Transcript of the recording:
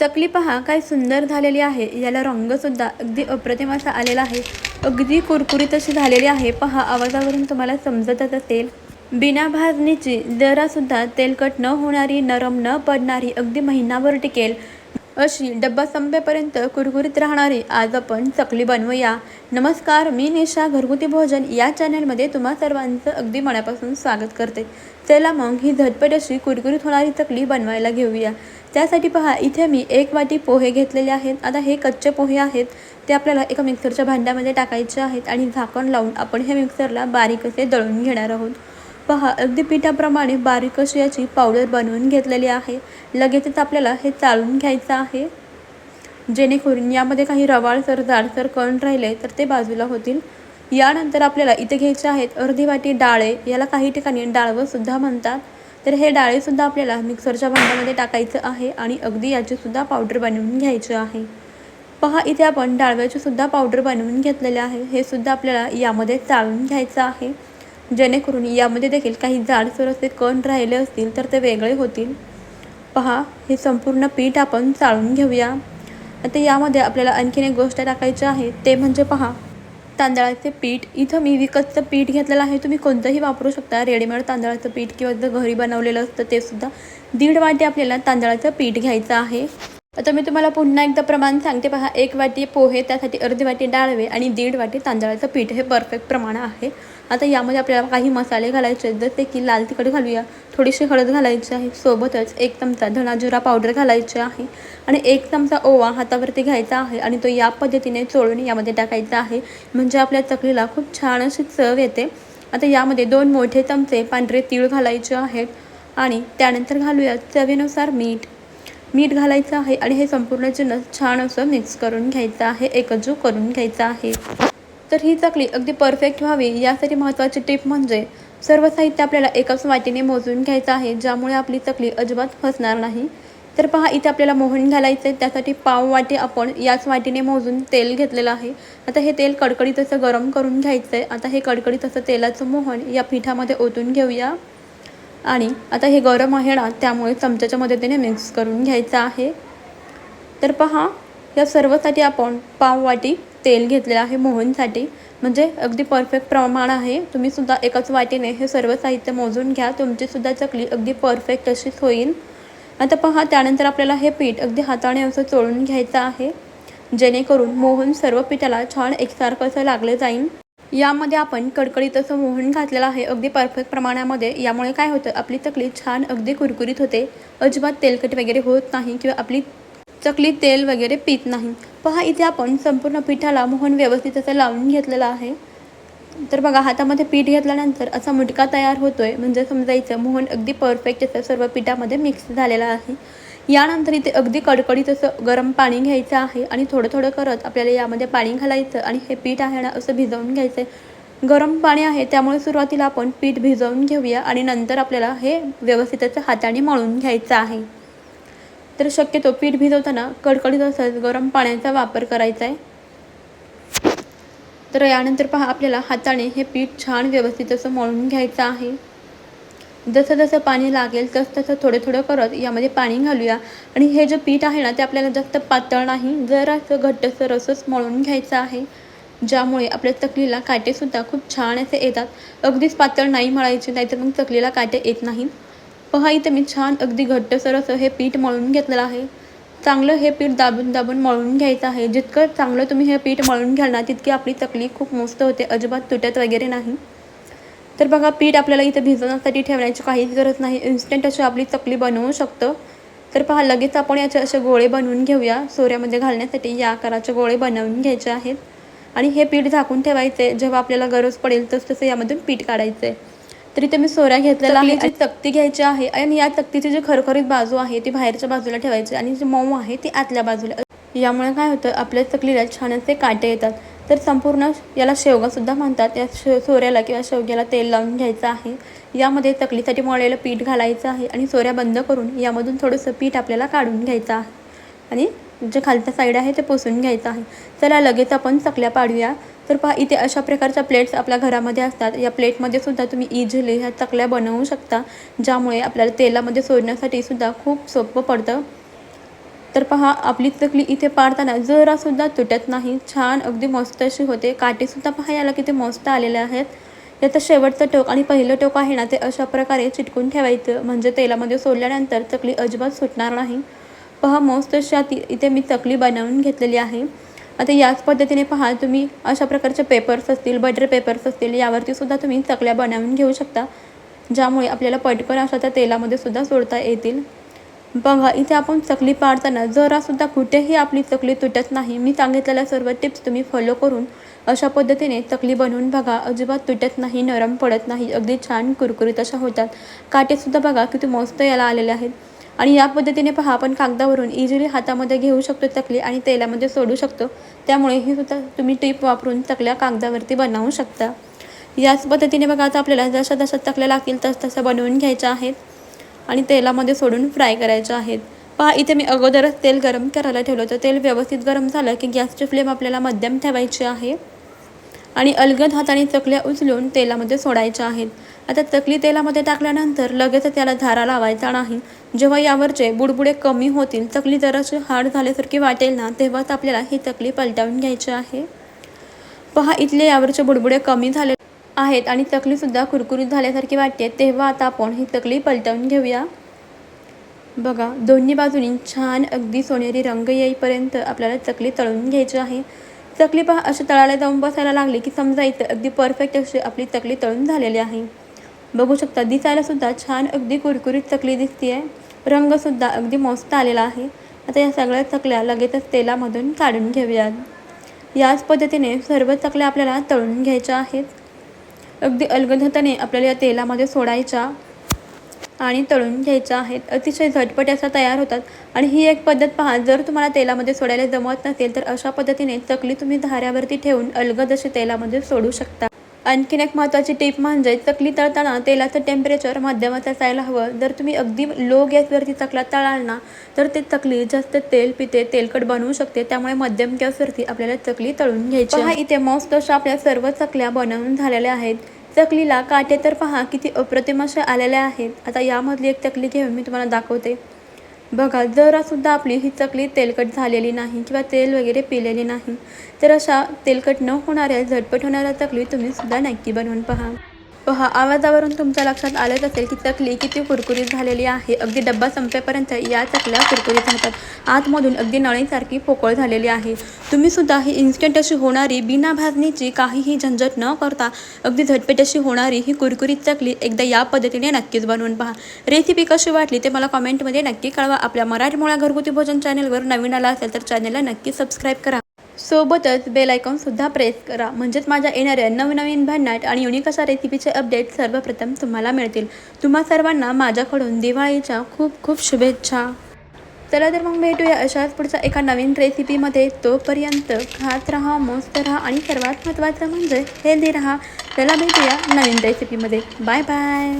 चकली पहा काय सुंदर झालेली आहे. याला रंगसुद्धा अगदी अप्रतिम असा आलेला आहे. अगदी कुरकुरीत अशी झालेली आहे. पहा आवाजावरून तुम्हाला समजतच असेल. बिना भाजणीची जरासुद्धा तेलकट न होणारी नरम न पडणारी अगदी महिनाभर टिकेल. अशी डब्बा संपेपर्यंत कुरकुरीत राहणारी आज आपण चकली बनवूया. नमस्कार मी निशा घरगुती भोजन या चॅनलमध्ये तुम्हा सर्वांचं अगदी मनापासून स्वागत करते. चला मग ही झटपट अशी कुरकुरीत होणारी चकली बनवायला घेऊया. त्यासाठी पहा इथे मी एक वाटी पोहे घेतलेले आहेत. आता हे कच्चे पोहे आहेत ते आपल्याला एका मिक्सरच्या भांड्यामध्ये टाकायचे आहेत आणि झाकण लावून आपण हे मिक्सरला बारीक असे दळून घेणार आहोत. पहा अगदी पिठाप्रमाणे बारीक अशी याची पावडर बनवून घेतलेली आहे. लगेचच आपल्याला हे चाळून घ्यायचं आहे. जेणेकरून यामध्ये काही रवाळसर जाडसर कण राहिले तर ते बाजूला होतील. यानंतर आपल्याला इथे घ्यायचे आहेत अर्धी वाटी डाळे याला काही ठिकाणी डाळवंसुद्धा म्हणतात. तर हे डाळेसुद्धा आपल्याला मिक्सरच्या भांड्यामध्ये टाकायचं आहे आणि अगदी याचीसुद्धा पावडर बनवून घ्यायची आहे. पहा इथे आपण डाळव्याची सुद्धा पावडर बनवून घेतलेले आहे. हे सुद्धा आपल्याला यामध्ये चाळून घ्यायचं आहे. जेणेकरून यामध्ये देखील काही जाडसर असे कण राहिले असतील तर ते वेगळे होतील. पहा हे संपूर्ण पीठ आपण चाळून घेऊया. आता यामध्ये आपल्याला आणखीन एक गोष्ट टाकायची आहे. ते म्हणजे पहा तांदळाचे पीठ. इथं मी विकतचं पीठ घेतलेलं आहे. तुम्ही कोणतंही वापरू शकता. रेडीमेड तांदळाचं पीठ किंवा जर घरी बनवलेलं असतं ते सुद्धा दीड वाटी आपल्याला तांदळाचं पीठ घ्यायचं आहे. आता मी तुम्हाला पुन्हा एकदा प्रमाण सांगते पहा एक वाटी पोहे त्यासाठी अर्धी वाटी डाळवे आणि दीड वाटी तांदळाचं पीठ. हे परफेक्ट प्रमाण आहे. आता यामध्ये आपल्याला काही मसाले घालायचे आहेत जसे की लाल तिखट घालूया. थोडीशी हळद घालायची आहे सोबतच एक चमचा धणाजिरा पावडर घालायची आहे. आणि एक चमचा ओवा हातावरती घ्यायचा आहे आणि तो या पद्धतीने चोळून यामध्ये टाकायचा आहे. म्हणजे आपल्या चकलीला खूप छान अशी चव येते. आता यामध्ये दोन मोठे चमचे पांढरे तीळ घालायचे आहेत. आणि त्यानंतर घालूया चवीनुसार मीठ. मीठ घालायचं आहे आणि हे संपूर्ण जिन्नस छान असं मिक्स करून घ्यायचं आहे एकजू करून घ्यायचं आहे. तर ही चकली अगदी परफेक्ट व्हावी यासाठी महत्त्वाची टिप म्हणजे सर्व साहित्य आपल्याला एकाच वाटीने मोजून घ्यायचं आहे ज्यामुळे आपली चकली अजिबात फसणार नाही. तर पहा इथे आपल्याला मोहन घालायचं आहे त्यासाठी पाव वाटी आपण याच वाटीने मोजून तेल घेतलेलं आहे. आता हे तेल कडकडीत असं गरम करून घ्यायचं आहे आता हे कडकडीत असं तेलाचं मोहन या पिठामध्ये ओतून घेऊया. आणि आता हे गरम आहे ना त्यामुळे चमच्याच्या मदतीने मिक्स करून घ्यायचं आहे. तर पहा या सर्वसाठी आपण पाव वाटी तेल घेतलेलं आहे मोहनसाठी. म्हणजे अगदी परफेक्ट प्रमाण आहे. तुम्हीसुद्धा एकाच वाटीने हे सर्व साहित्य मोजून घ्या. तुमचीसुद्धा चकली अगदी परफेक्ट अशीच होईल. आता पहा त्यानंतर आपल्याला हे पीठ अगदी हाताने असं चोळून घ्यायचं आहे. जेणेकरून मोहन सर्व पिठाला छान एकसारखं असं लागलं जाईल. यामध्ये आपण कडकडीत असं मोहन घातलेलं आहे. अगदी परफेक्ट प्रमाणामध्ये. यामुळे काय होतं? आपली चकली छान अगदी कुरकुरीत होते. अजिबात तेलकट वगैरे होत नाही किंवा आपली चकली तेल वगैरे पित नाही. पहा इथे आपण संपूर्ण पिठाला मोहन व्यवस्थित असं लावून घेतलेलं आहे. तर बघा हातामध्ये पीठ घेतल्यानंतर असा मुटका तयार होतोय. म्हणजे समजायचं मोहन अगदी परफेक्ट असं सर्व पिठामध्ये मिक्स झालेलं आहे. यानंतर इथे अगदी कडकडीत असं गरम पाणी घ्यायचं आहे आणि थोडं थोडं करत आपल्याला यामध्ये पाणी घालायचं आणि हे पीठ आहे ना असं भिजवून घ्यायचं आहे गरम पाणी आहे त्यामुळे सुरुवातीला आपण पीठ भिजवून घेऊया आणि नंतर आपल्याला हे व्यवस्थितच हाताने मळून घ्यायचं आहे. तर शक्यतो पीठ भिजवताना कडकडीत असंच गरम पाण्याचा वापर करायचा आहे. तर यानंतर पहा आपल्याला हाताने हे पीठ छान व्यवस्थित असं मळून घ्यायचं आहे. जसं जसं पाणी लागेल तसं तसं थोडं थोडं करत यामध्ये पाणी घालूया. आणि हे जे पीठ आहे ना ते आपल्याला जास्त पातळ नाही जरासं घट्टसर असंच मळून घ्यायचं आहे. ज्यामुळे आपल्या चकलीला काटेसुद्धा खूप छान असे येतात. अगदीच पातळ नाही मळायचे नाहीतर मग चकलीला काटे येत नाहीत पहा इथं मी छान अगदी घट्टसर असं हे पीठ मळून घेतलेलं आहे. चांगलं हे पीठ दाबून दाबून मळून घ्यायचं आहे. जितकं चांगलं तुम्ही हे पीठ मळून घ्याल ना तितकी आपली चकली खूप मस्त होते. अजिबात तुटत वगैरे नाही. तर बघा पीठ आपल्याला इथं भिजवण्यासाठी ठेवण्याची काहीच गरज नाही. इन्स्टंट अशी आपली चकली बनवू शकतो. तर पहा लगेच आपण याचे असे गोळे बनवून घेऊया. सोऱ्यामध्ये घालण्यासाठी या आकाराचे गोळे बनवून घ्यायचे आहेत. आणि हे पीठ झाकून ठेवायचे. जेव्हा आपल्याला गरज पडेल तस तसं यामधून पीठ काढायचं. आहे तरी ते मी सोऱ्या घेतलेला आहे जी चकती घ्यायची आहे. आणि या चकतीची जी खरखरीत बाजू आहे ती बाहेरच्या बाजूला ठेवायची. आणि जी मऊ आहे ती आतल्या बाजूला. यामुळे काय होतं आपल्या चकलीला छान असे काटे येतात. तर संपूर्ण याला शेवगासुद्धा म्हणतात. या शे सोऱ्याला किंवा शेवग्याला तेल लावून घ्यायचं आहे. यामध्ये चकलीसाठी मळलेलं पीठ घालायचं आहे आणि सोऱ्या बंद करून यामधून थोडंसं पीठ आपल्याला काढून घ्यायचं आहे. आणि जे खालचा साईड आहे ते पुसून घ्यायचं आहे. चला लगेच आपण चकल्या पाडूया. तर पहा इथे अशा प्रकारच्या प्लेट्स आपल्या घरामध्ये असतात. या प्लेटमध्ये सुद्धा तुम्ही इझिली ह्या चकल्या बनवू शकता ज्यामुळे आपल्याला तेलामध्ये सोडण्यासाठी सुद्धा खूप सोपं पडतं. तर पहा आपली चकली इथे पाडताना जरासुद्धा तुटत नाही. छान अगदी मस्त अशी होते. काटेसुद्धा पहा याला किती मस्त आलेले आहेत. याचं शेवटचं टोक आणि पहिलं टोक आहे ना ते अशा प्रकारे चिटकून ठेवायचं. म्हणजे तेलामध्ये सोडल्यानंतर चकली अजिबात सुटणार नाही. पहा मस्त अशा इथे मी चकली बनवून घेतलेली आहे. आता याच पद्धतीने पहा तुम्ही अशा प्रकारचे पेपर्स असतील बटर पेपर्स असतील यावरती सुद्धा तुम्ही चकल्या बनवून घेऊ शकता. ज्यामुळे आपल्याला पटकन अशा त्या तेलामध्ये सुद्धा सोडता येतील. बघा इथे आपण चकली पाडताना जरासुद्धा कुठेही आपली चकली तुटत नाही. मी सांगितलेल्या सर्व टिप्स तुम्ही फॉलो करून अशा पद्धतीने चकली बनवून बघा. अजिबात तुटत नाही नरम पडत नाही अगदी छान कुरकुरीत अशा होतात. काटेसुद्धा बघा किती मस्त याला आलेले आहेत. आणि या पद्धतीने पहा आपण कागदावरून इझिली हातामध्ये घेऊ शकतो चकली आणि तेलामध्ये सोडू शकतो. त्यामुळे ही सुद्धा तुम्ही टिप वापरून चकल्या कागदावरती बनवू शकता. याच पद्धतीने बघा आता आपल्याला जशा जशा चकल्या लागतील तस तसं बनवून घ्यायच्या आहेत. आणि तेलामध्ये सोडून फ्राय करायच्या आहेत. पहा इथे मी अगोदरच तेल गरम करायला ठेवलं होतं. तेल व्यवस्थित गरम झालं की गॅसची फ्लेम आपल्याला मध्यम ठेवायची आहे. आणि अलगद हाताने चकल्या उचलून तेलामध्ये सोडायच्या आहेत. आता चकली तेलामध्ये टाकल्यानंतर लगेच त्याला धारा लावायचा नाही. जेव्हा यावरचे बुडबुडे कमी होतील चकली जराशी हार्ड झाल्यासारखी वाटेल ना तेव्हाच आपल्याला ही चकली पलटवून घ्यायची आहे. पहा इथले यावरचे बुडबुडे कमी झाले आहेत आणि चकलीसुद्धा कुरकुरीत झाल्यासारखी वाटते तेव्हा आता आपण ही तकली पलटवून घेऊया. बघा दोन्ही बाजूनी छान अगदी सोनेरी रंग येईपर्यंत आपल्याला चकली तळून घ्यायची आहे. चकली पहा अशी तळाला जाऊन बसायला लागली की समजायचं अगदी परफेक्ट अशी आपली चकली तळून झालेली आहे. बघू शकता दिसायलासुद्धा छान अगदी कुरकुरीत चकली दिसते आहे रंगसुद्धा अगदी मस्त आलेला आहे. आता या सगळ्या चकल्या लगेचच तेलामधून काढून घेऊयात. याच पद्धतीने सर्व चकल्या आपल्याला तळून घ्यायच्या आहेत. अगदी अलगद आपल्याला या तेलामध्ये सोडायच्या आणि तळून घ्यायच्या आहेत. अतिशय झटपट असा तयार होतात. आणि ही एक पद्धत पहा जर तुम्हाला तेलामध्ये सोडायला जमत नसेल तर अशा पद्धतीने चकली तुम्ही धाऱ्यावरती ठेवून अलगद असे तेलामध्ये सोडू शकता. आणखीन एक महत्त्वाची टीप म्हणजे चकली तळताना तेलाचं टेम्परेचर मध्यमच असायला हवं. जर तुम्ही अगदी लो गॅसवरती चकला तळाल ना तर ते चकली जास्त तेल पिते तेलकट बनवू शकते. त्यामुळे मध्यम गॅसवरती आपल्याला चकली तळून घ्यायची पहा इथे मस्त अशा आपल्या सर्व चकल्या बनवून झालेल्या आहेत. चकलीला काटे तर पहा किती अप्रतिम अशा आलेल्या आहेत. आता यामधली एक चकली घेऊन मी तुम्हाला दाखवते. बघा जरासुद्धा आपली ही चकली तेलकट झालेली नाही किंवा तेल वगैरे पिलेली नाही. तर अशा तेलकट न होणाऱ्या झटपट होणाऱ्या चकली तुम्ही सुद्धा नक्की बनवून पहा. पहा आवाजावरून तुमच्या लक्षात आलंच असेल की चकली किती कुरकुरीत झालेली आहे. अगदी डब्बा संपेपर्यंत या चकल्या कुरकुरीत राहतात. आतमधून अगदी नळीसारखी पोकळ झालेली आहे. तुम्ही सुद्धा ही इन्स्टंट अशी होणारी बिना भाजणीची काहीही झंझट न करता अगदी झटपट अशी होणारी ही कुरकुरीत चकली एकदा या पद्धतीने नक्कीच बनवून पहा. रेसिपी कशी वाटली ते मला कॉमेंटमध्ये नक्की कळवा. आपल्या मराठी मुळा घरगुती भोजन चॅनलवर नवीन आला असेल तर चॅनलला नक्की सबस्क्राईब करा. सोबतच बेल आयकॉनसुद्धा प्रेस करा. म्हणजेच माझ्या येणाऱ्या नवनवीन भन्नाट आणि युनिक अशा रेसिपीचे अपडेट सर्वप्रथम तुम्हाला मिळतील. तुम्हा सर्वांना माझ्याकडून दिवाळीच्या खूप खूप शुभेच्छा. चला तर मग भेटूया अशाच पुढच्या एका नवीन रेसिपीमध्ये तोपर्यंत खात राहा मस्त राहा आणि सर्वात महत्त्वाचं म्हणजे हेल्दी राहा. चला भेटूया नवीन रेसिपीमध्ये बाय बाय